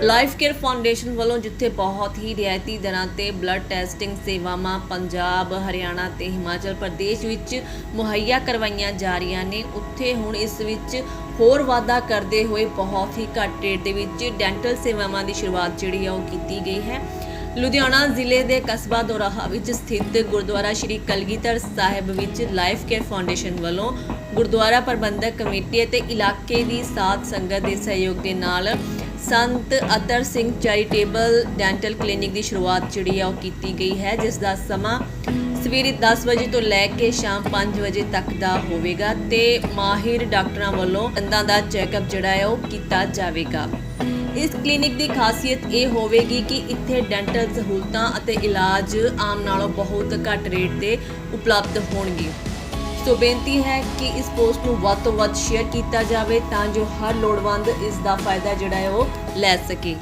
Life care foundation ਵੱਲੋਂ ਜਿੱਥੇ ਬਹੁਤ ਹੀ ਰਿਆਇਤੀ ਦਰਾਂ ਤੇ ਬਲੱਡ ਟੈਸਟਿੰਗ ਸੇਵਾਵਾਂ ਪੰਜਾਬ, ਹਰਿਆਣਾ ਤੇ ਹਿਮਾਚਲ ਪ੍ਰਦੇਸ਼ ਵਿੱਚ ਮੁਹੱਈਆ ਕਰਵਾਈਆਂ ਜਾ ਰਹੀਆਂ ਨੇ ਉੱਥੇ ਹੁਣ ਇਸ ਵਿੱਚ ਹੋਰ ਵਾਧਾ ਕਰਦੇ ਹੋਏ ਬਹੁਤ ਹੀ ਘੱਟ ਰੇਟ ਦੇ ਵਿੱਚ ਡੈਂਟਲ ਸੇਵਾਵਾਂ ਦੀ ਸ਼ੁਰੂਆਤ ਜਿਹੜੀ ਆ ਉਹ ਕੀਤੀ ਗਈ ਹੈ। ਲੁਧਿਆਣਾ ਜ਼ਿਲ੍ਹੇ ਦੇ ਕਸਬਾ ਦੋਰਾਹਾ ਵਿੱਚ ਸਥਿਤ ਗੁਰਦੁਆਰਾ ਸ਼੍ਰੀ ਕਲਗੀਧਰ ਸਾਹਿਬ ਵਿੱਚ ਲਾਈਫ ਕੇਅਰ ਫਾਊਂਡੇਸ਼ਨ ਵੱਲੋਂ ਗੁਰਦੁਆਰਾ ਪ੍ਰਬੰਧਕ ਕਮੇਟੀ ਅਤੇ ਇਲਾਕੇ ਦੀ ਸਾਥ ਸੰਗਤ ਦੇ ਸਹਿਯੋਗ ਦੇ ਨਾਲ Sant Attar Singh charitable dental clinic ਦੀ ਸ਼ੁਰੂਆਤ ਜਿਹੜੀ ਆ ਉਹ ਕੀਤੀ ਗਈ ਹੈ, ਜਿਸ ਦਾ ਸਮਾਂ ਸਵੇਰੇ 10 ਵਜੇ ਤੋਂ ਲੈ ਕੇ ਸ਼ਾਮ 5 ਵਜੇ ਤੱਕ ਦਾ ਹੋਵੇਗਾ ਤੇ ਮਾਹਿਰ ਡਾਕਟਰਾਂ ਵੱਲੋਂ ਦੰਦਾਂ ਦਾ ਚੈੱਕਅਪ ਜਿਹੜਾ ਹੈ ਉਹ ਕੀਤਾ ਜਾਵੇਗਾ। ਇਸ ਕਲੀਨਿਕ ਦੀ ਖਾਸੀਅਤ ਇਹ ਹੋਵੇਗੀ ਕਿ ਇੱਥੇ ਡੈਂਟਲ ਸਹੂਲਤਾਂ ਅਤੇ ਇਲਾਜ ਆਮ ਨਾਲੋਂ ਬਹੁਤ ਘੱਟ ਰੇਟ ਤੇ ਉਪਲਬਧ ਹੋਣਗੇ। ਸੋ ਬੇਨਤੀ ਹੈ ਕਿ ਇਸ ਪੋਸਟ ਨੂੰ ਵੱਧ ਤੋਂ ਵੱਧ ਸ਼ੇਅਰ ਕੀਤਾ ਜਾਵੇ ਤਾਂ ਜੋ ਹਰ ਲੋੜਵੰਦ ਇਸ ਦਾ ਫਾਇਦਾ ਜਿਹੜਾ ਹੈ ਉਹ ਲੈ ਸਕੇ।